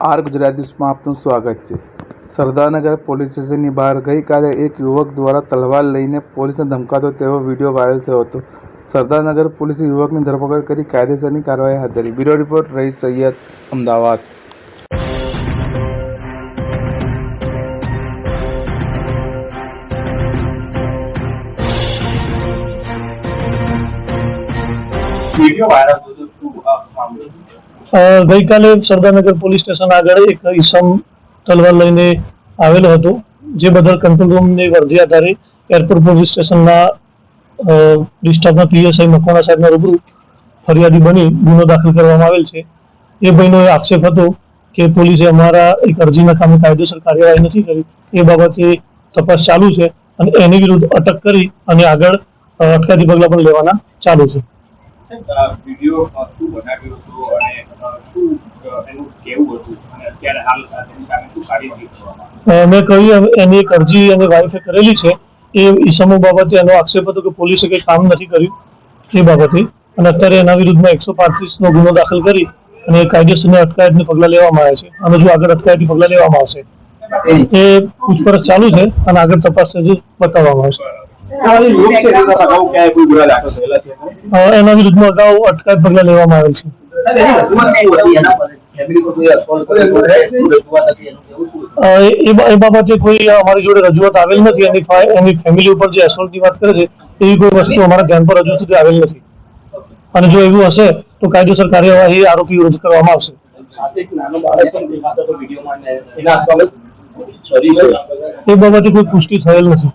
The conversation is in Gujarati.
આર ગુજરાતીમાં આપનું સ્વાગત છે. સરદારનગર પોલીસ સ્ટેશનની બહાર ગઈકાલે એક યુવક દ્વારા તલવાર લઈને પોલીસને ધમકાતો તેવો વીડિયો વાયરલ થયો હતો. સરદારનગર પોલીસે યુવકની ધરપકડ કરી કાયદેસરની કાર્યવાહી હાથ ધરી. બ્યુરો રિપોર્ટ રહીશ સૈયદ, અમદાવાદ. વીડિયો વાયરલ થયો શું મામલો? ગઈકાલે સરદારનગર પોલીસ સ્ટેશન આગળ એક ઈસમ તલવાર લઈને આવેલો હતો, જે બદલ કંટ્રોલ રૂમની વર્ધી આધારે એરપોર્ટ પોલીસ સ્ટેશનના ડિસ્ટ્રિક્ટના પીએસઆઈ મકવાણા સાહેબના રૂબરૂ ફરિયાદી બની ગુનો દાખલ કરવામાં આવેલ છે. એ ભાઈનો આક્ષેપ હતો કે પોલીસે અમારા એક અરજીના કામે કાયદેસર કાર્યવાહી નથી કરી. એ બાબતે તપાસ ચાલુ છે અને એની વિરુદ્ધ અટક કરી અને આગળ અટકાતી પગલાં પણ લેવાના ચાલુ છે. વીડિયો શું બનાવ્યો હતો અને શું એનું કેવું હતું? અને અત્યારે હાલ તેની સામે શું કાર્યવાહી મેં કહ્યું એની એક અરજી એની વાઇફે કરેલી છે. એ ઈસમો બાબતે એનો આક્ષેપ હતો કે પોલીસે કંઈ કામ નથી કર્યું એ બાબતે. અને અત્યારે એના વિરુદ્ધમાં એકસો પાંત્રીસનો ગુનો દાખલ કરી અને કાયદેસરની અટકાયતની પગલાં લેવામાં આવે છે. અને જો આગળ અટકાયતની પગલાં લેવામાં આવશે. એ પૂછપરછ ચાલુ છે અને આગળ તપાસ બતાવવામાં આવશે. એના વિરુદ્ધમાં અગાઉ અટકાયત પગલા લેવામાં આવેલ છે. એ- એ બા- એ બાબતે કોઈ અમારી જોડે રજૂઆત આવેલ નથી. એની એની ફેમિલી ઉપર જે એસોલ્ટની વાત કરે છે એવી કોઈ વસ્તુ અમારા ધ્યાન પર હજુ સુધી આવેલ નથી. અને જો એવું હશે તો કાયદેસર કાર્યવાહી આરોપી વિરુદ્ધ કરવામાં આવશે. એ બાબતે કોઈ પુષ્ટિ થયેલ નથી.